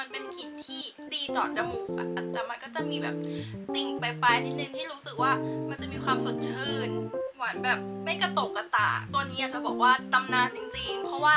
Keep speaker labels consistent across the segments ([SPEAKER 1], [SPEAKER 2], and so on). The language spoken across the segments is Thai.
[SPEAKER 1] มันเป็นกลิ่นที่ดีต่อจมูกอะแต่มันก็จะมีแบบติ่งปลายๆนิดนึงที่รู้สึกว่ามันจะมีความสดชื่น หวานแบบไม่กระตกกระตากตัวนี้อยากจะบอกว่าตำนานจริง ๆ เพราะว่า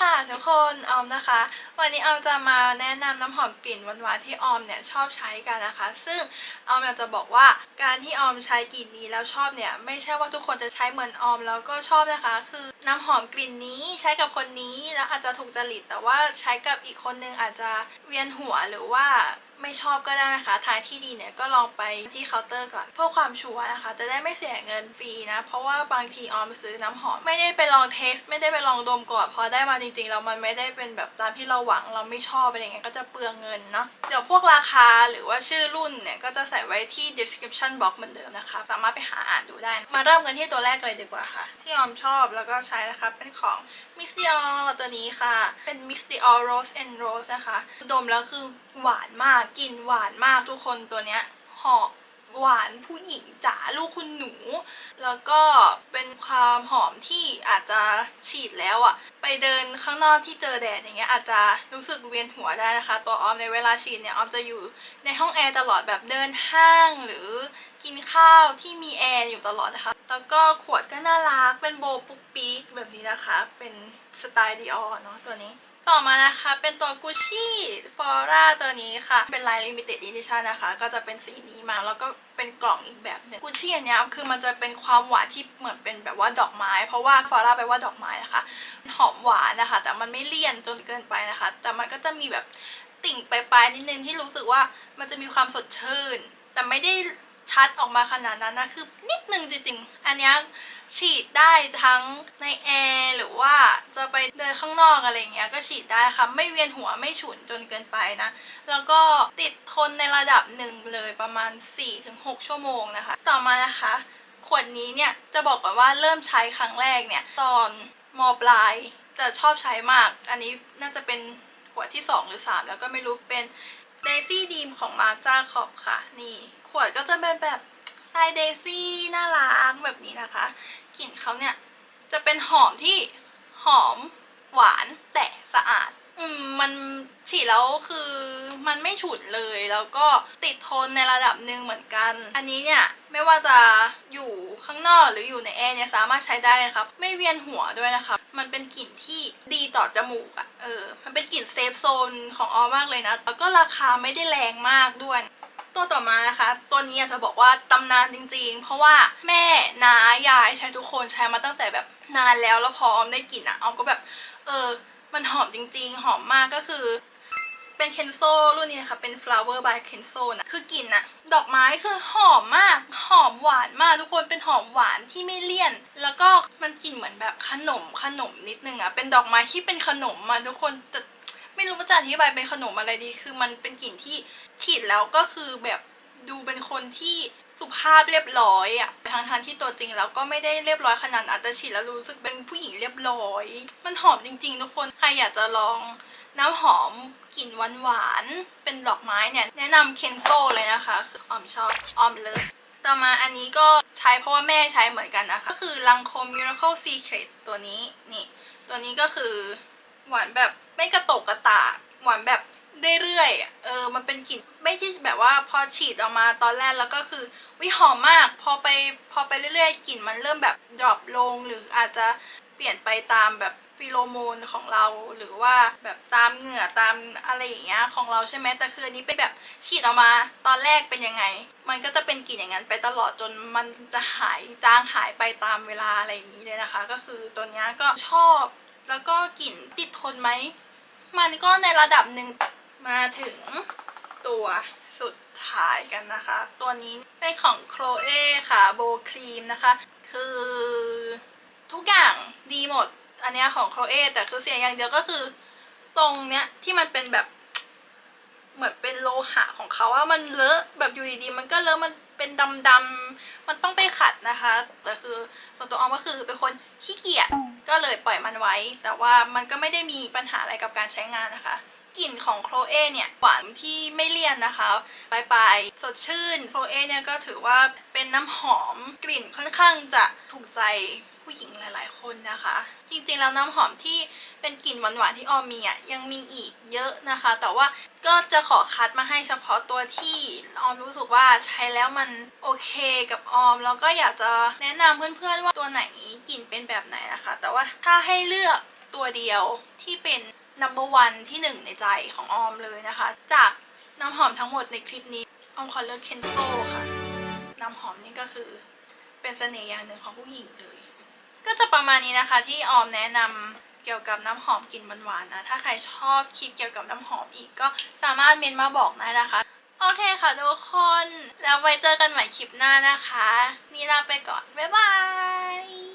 [SPEAKER 1] ค่ะทุกคนออมนะคะ วันนี้ออมจะมาแนะนำน้ำหอมกลิ่นหวานๆที่ออมเนี่ยชอบใช้กันนะคะ ซึ่งออมอยากจะบอกว่าการที่ออมใช้กลิ่นนี้แล้วชอบเนี่ยไม่ใช่ว่าทุกคนจะใช้เหมือนออมแล้วก็ชอบนะคะ คือน้ำหอมกลิ่นนี้ใช้กับคนนี้แล้วอาจจะถูกจริตแต่ว่าใช้กับอีกคนนึงอาจจะเวียนหัวหรือว่า ไม่ชอบก็ได้นะคะ ทางที่ดีเนี่ยก็ลองไปที่เคาน์เตอร์ก่อนเพื่อความชัวร์นะคะ จะได้ไม่เสียเงินฟรีนะ เพราะว่าบางทีออมซื้อน้ำหอม ไม่ได้ไปลองเทส ไม่ได้ไปลองดมก่อนพอได้มาจริงๆแล้วมันไม่ได้เป็นแบบตามที่เราหวังเราไม่ชอบอะไรเงี้ยก็จะเปลืองเงินเนาะเดี๋ยวพวกราคาหรือว่าชื่อรุ่นเนี่ยก็จะใส่ไว้ที่ description box เหมือนเดิมนะคะ สามารถไปหาอ่านดูได้ มาเริ่มกันที่ตัวแรกเลยดีกว่าค่ะ ที่ออมชอบแล้วก็ใช้นะคะเป็นของ Miss Dior ตัวนี้ค่ะ เป็น Miss Dior Rose and Rose นะคะ ดมแล้วคือ หวานมากกลิ่นหวานมากทุกคนตัวเนี้ยหอมหวานผู้หญิงจ๋าลูกคุณหนู แล้วก็เป็นความหอมที่อาจจะฉีดแล้วอะไปเดินข้างนอกที่เจอแดดอย่างเงี้ยอาจจะรู้สึกเวียนหัวได้นะคะ ตัวออมในเวลาฉีดเนี่ยออมจะอยู่ในห้องแอร์ตลอดแบบเดินห้างหรือกินข้าวที่มีแอร์อยู่ตลอดนะคะ แล้วก็ขวดก็น่ารักเป็นโบปุ๊กปีกแบบนี้นะคะ เป็นสไตล์ดิออเนาะตัวนี้ ต่อมานะคะเป็นตัว Gucci Flora ตัวนี้ค่ะ เป็นลาย limited edition นะคะ ก็จะเป็นสีนี้มาแล้วก็เป็นกล่องอีกแบบหนึง Gucci อันนี้คือมันจะเป็นความหวานที่เหมือนเป็นแบบว่าดอกไม้ เพราะว่า Flora แปลว่าดอกไม้นะคะหอมหวานนะคะ แต่มันไม่เลี่ยนจนเกินไปนะคะ แต่มันก็จะมีแบบติ่งปลายๆนิดนึงที่รู้สึกว่ามันจะมีความสดชื่น แต่ไม่ได้ชัดออกมาขนาดนั้นนะคือนิดนึงจริงๆ อันนี้ฉีดได้ทั้งในแอร์หรือว่า จะไปเดินข้างนอกอะไรเงี้ยก็ฉีดได้ค่ะ ไม่เวียนหัวไม่ฉุนจนเกินไปนะ แล้วก็ติดทนในระดับหนึ่งเลยประมาณ 4-6 ชั่วโมงนะคะ ต่อมานะคะขวดนี้เนี่ยจะบอกก่อนว่าเริ่มใช้ครั้งแรกเนี่ยตอนมปลายจะชอบใช้มาก อันนี้น่าจะเป็นขวดที่ 2 หรือ 3 แล้วก็ไม่รู้เป็น Daisy Dream ของ Marc Jacob ค่ะ นี่ขวดก็จะเป็นแบบลายเดซี่น่ารักแบบนี้นะคะ กลิ่นเขาเนี่ยจะเป็นหอมที่ หอม หวานแต่สะอาด อืมมันฉีดแล้วคือมันไม่ฉุนเลยแล้วก็ติดทนในระดับหนึ่งเหมือนกัน อันนี้เนี่ยไม่ว่าจะอยู่ข้างนอกหรืออยู่ในแอร์เนี่ยสามารถใช้ได้เลยครับ ไม่เวียนหัวด้วยนะคะมันเป็นกลิ่นที่ดีต่อจมูกอะ่ะเออ มันเป็นกลิ่นเซฟโซนของออมากเลยนะแล้วก็ราคาไม่ได้แรงมากด้วย ตัวต่อมานะคะ ตัวนี้อยากจะบอกว่าตำนานจริง ๆ เพราะว่าแม่น้ายายใช้ทุกคนใช้มาตั้งแต่แบบนานแล้วแล้วพอออมได้กลิ่นอะออมก็แบบ เออ มันหอมจริง ๆ หอมมากก็คือเป็นเคนโซรุ่นนี้นะคะ เป็น flower by Kenzo นะคือกลิ่นอะดอกไม้คือหอมมาก หอมหวานมากทุกคนเป็นหอมหวานที่ไม่เลี่ยน แล้วก็มันกลิ่นเหมือนแบบขนมขนมนิดนึงอะเป็นดอกไม้ที่เป็นขนมมาทุกคนแต่ รู้ว่าจะอธิบายเป็นขนมอะไรดี คือมันเป็นกลิ่นที่ฉีดแล้วก็คือแบบดูเป็นคนที่สุภาพเรียบร้อยอะทางทางที่ตัวจริงแล้วก็ไม่ได้เรียบร้อยขนาดนั้นแต่ฉีดแล้วรู้สึกเป็นผู้หญิงเรียบร้อย มันหอมจริงๆทุกคน ใครอยากจะลองน้ำหอมกลิ่นหวานๆ เป็นดอกไม้เนี่ย แนะนำเคนโซเลยนะคะ คือออมชอบออมเลยต่อมาอันนี้ก็ใช้เพราะว่าแม่ใช้เหมือนกันนะคะ ก็คือลังคม Miracle Secret ตัวนี้นี่ ตัวนี้ก็คือหวานแบบ ไม่กระตกกระตากหวานแบบเรื่อยๆ เออ มันเป็นกลิ่นไม่ที่แบบว่าพอฉีดออกมาตอนแรกแล้วก็คือวิหอมมาก พอไปพอไปเรื่อยๆ กลิ่นมันเริ่มแบบดรอปลงหรืออาจจะเปลี่ยนไปตามแบบฟิโลโมนของเราหรือว่าแบบตามเหงื่อตามอะไรอย่างเงี้ยของเราใช่ไหมแต่คืออันนี้เป็นแบบฉีดออกมาตอนแรกเป็นยังไง มันก็จะเป็นกลิ่นอย่างนั้นไปตลอดจนมันจะหายจางหายไปตามเวลาอะไรอย่างนี้เลยนะคะ ก็คือตัวเนี้ยก็ชอบแล้วก็กลิ่นติดทนไหม มันก็ในระดับหนึ่งมาถึงตัวสุดท้ายกันนะคะ ตัวนี้เป็นของโคลเอค่ะโบครีมนะคะ คือทุกอย่างดีหมด อันเนี้ยของโคลเอแต่คือเสียอย่างเดียวก็คือ ตรงเนี้ยที่มันเป็นแบบเหมือนเป็นโลหะของเขาว่ามันเลอะแบบอยู่ดีๆมันก็เลอะมันเป็นดำๆมันต้องไปขัดนะคะ แต่คือส่วนตัวออมก็คือเป็นคนขี้เกียจ ก็เลยปล่อยมันไว้ แต่ว่ามันก็ไม่ได้มีปัญหาอะไรกับการใช้งานนะคะกลิ่นของโคลเอเนี่ยหวานที่ไม่เลี่ยนนะคะปลายปลายสดชื่นโคลเอเนี่ยก็ถือว่าเป็นน้ำหอมกลิ่นค่อนข้างจะถูกใจ ผู้หญิงหลาย ๆ คนนะคะ จริงๆแล้วน้ำหอมที่เป็นกลิ่นหวานๆที่ออมมีอะยังมีอีกเยอะนะคะ แต่ว่าก็จะขอคัดมาให้เฉพาะตัวที่ออมรู้สึกว่าใช้แล้วมันโอเคกับออมแล้วก็อยากจะแนะนำเพื่อนๆว่าตัวไหนกลิ่นเป็นแบบไหนนะคะ แต่ว่าถ้าให้เลือกตัวเดียวที่เป็น number one ที่หนึ่งในใจของออมเลยนะคะ จากน้ำหอมทั้งหมดในคลิปนี้ออมขอเลือกเคนโซค่ะ น้ำหอมนี่ก็คือเป็นเสน่ห์อย่างหนึ่งของผู้หญิงเลย ก็จะประมาณนี้นะคะที่ออมแนะนำเกี่ยวกับน้ำหอมกลิ่นหวานๆนะ ถ้าใครชอบคลิปเกี่ยวกับน้ำหอมอีกก็สามารถเมนมาบอกได้นะคะ โอเคค่ะทุกคน แล้วไว้เจอกันใหม่คลิปหน้านะคะ นี่ลาไปก่อน บ๊ายบาย